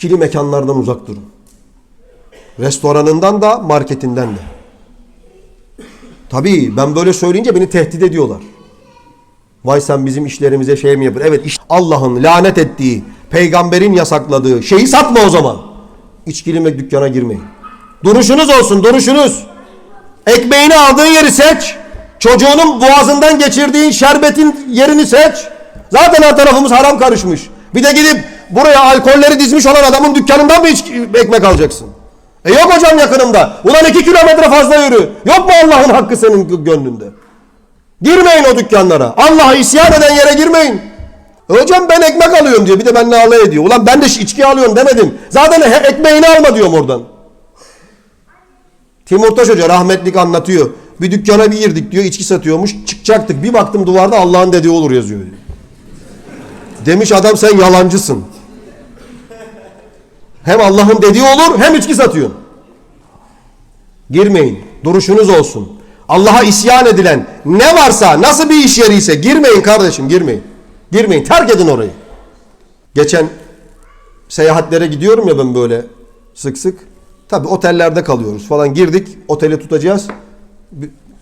İçkili mekanlardan uzak durun. Restoranından da marketinden de. Tabii ben böyle söyleyince beni tehdit ediyorlar. Vay sen bizim işlerimize şey mi yapın? Evet Allah'ın lanet ettiği, peygamberin yasakladığı şeyi satma o zaman. İçkili me- dükkana girmeyin. Duruşunuz olsun duruşunuz. Ekmeğini aldığın yeri seç. Çocuğunun boğazından geçirdiğin şerbetin yerini seç. Zaten her tarafımız haram karışmış. Bir de gidip buraya alkolleri dizmiş olan adamın dükkanından mı hiç ekmek alacaksın? E yok hocam yakınımda. Ulan iki kilometre fazla yürü. Yok mu Allah'ın hakkı senin gönlünde? Girmeyin o dükkanlara. Allah'a isyan eden yere girmeyin. E hocam ben ekmek alıyorum diyor. Bir de benimle alay ediyor. Ulan ben de içki alıyorum demedim. Zaten ekmeğini alma diyorum oradan. Timurtaş Hoca rahmetlik anlatıyor. Bir dükkana bir girdik diyor içki satıyormuş. Çıkacaktık. Bir baktım duvarda Allah'ın dediği olur yazıyor. diyor. Demiş adam sen yalancısın. Hem Allah'ın dediği olur hem içki satıyorsun. Girmeyin. Duruşunuz olsun. Allah'a isyan edilen ne varsa nasıl bir iş yeri ise girmeyin kardeşim girmeyin. Girmeyin. Terk edin orayı. Geçen seyahatlere gidiyorum ya ben böyle sık sık. Tabi otellerde kalıyoruz falan. Girdik otele tutacağız.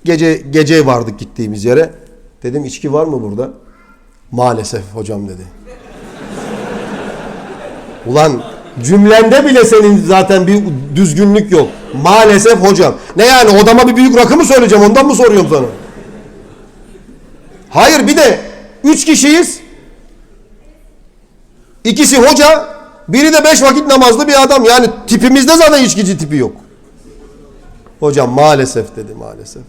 Gece gece vardık gittiğimiz yere. Dedim içki var mı burada? Maalesef hocam dedi. Ulan cümlende bile senin zaten bir düzgünlük yok. Maalesef hocam. Ne yani odama bir büyük rakı mı söyleyeceğim ondan mı soruyorum sana? Hayır bir de üç kişiyiz. İkisi hoca, biri de beş vakit namazlı bir adam. Yani tipimizde zaten içkici tipi yok. Hocam maalesef dedi maalesef.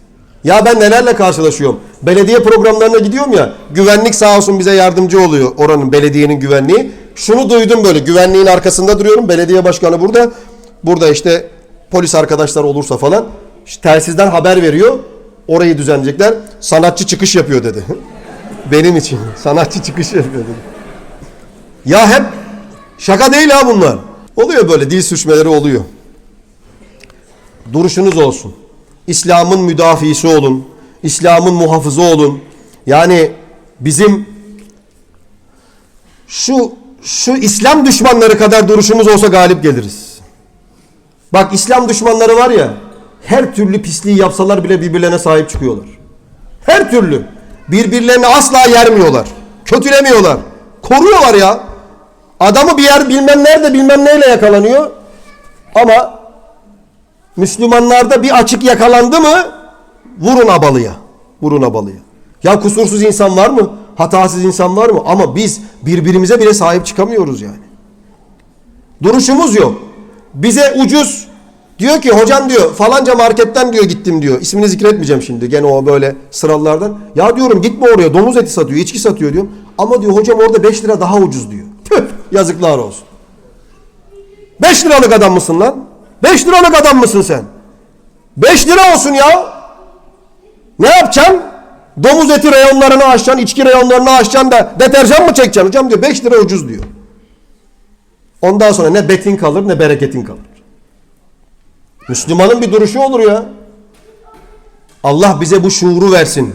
Ya ben nelerle karşılaşıyorum. Belediye programlarına gidiyorum ya. Güvenlik sağ olsun bize yardımcı oluyor. Oranın belediyenin güvenliği. Şunu duydum böyle. Güvenliğin arkasında duruyorum. Belediye başkanı burada. Burada işte polis arkadaşlar olursa falan. işte telsizden haber veriyor. Orayı düzenleyecekler. Sanatçı çıkış yapıyor dedi. Benim için. Sanatçı çıkış yapıyor dedi. Ya hep şaka değil ha bunlar. Oluyor böyle dil sürçmeleri oluyor. Duruşunuz olsun. İslam'ın müdafisi olun. İslam'ın muhafızı olun. Yani bizim şu şu İslam düşmanları kadar duruşumuz olsa galip geliriz. Bak İslam düşmanları var ya her türlü pisliği yapsalar bile birbirlerine sahip çıkıyorlar. Her türlü. Birbirlerini asla yermiyorlar. Kötülemiyorlar. Koruyorlar ya. Adamı bir yer bilmem nerede bilmem neyle yakalanıyor. Ama Müslümanlarda bir açık yakalandı mı vurun abalıya. Vurun abalıya. Ya kusursuz insan var mı? Hatasız insan var mı? Ama biz birbirimize bile sahip çıkamıyoruz yani. Duruşumuz yok. Bize ucuz diyor ki hocam diyor falanca marketten diyor gittim diyor. İsmini zikretmeyeceğim şimdi gene o böyle sıralardan. Ya diyorum gitme oraya domuz eti satıyor, içki satıyor diyorum. Ama diyor hocam orada 5 lira daha ucuz diyor. Tüh yazıklar olsun. 5 liralık adam mısın lan? 5 liralık adam mısın sen? 5 lira olsun ya. Ne yapacaksın? Domuz eti reyonlarını aşacaksın, içki reyonlarını aşacaksın da deterjan mı çekeceksin? Hocam diyor 5 lira ucuz diyor. Ondan sonra ne betin kalır ne bereketin kalır. Müslümanın bir duruşu olur ya. Allah bize bu şuuru versin.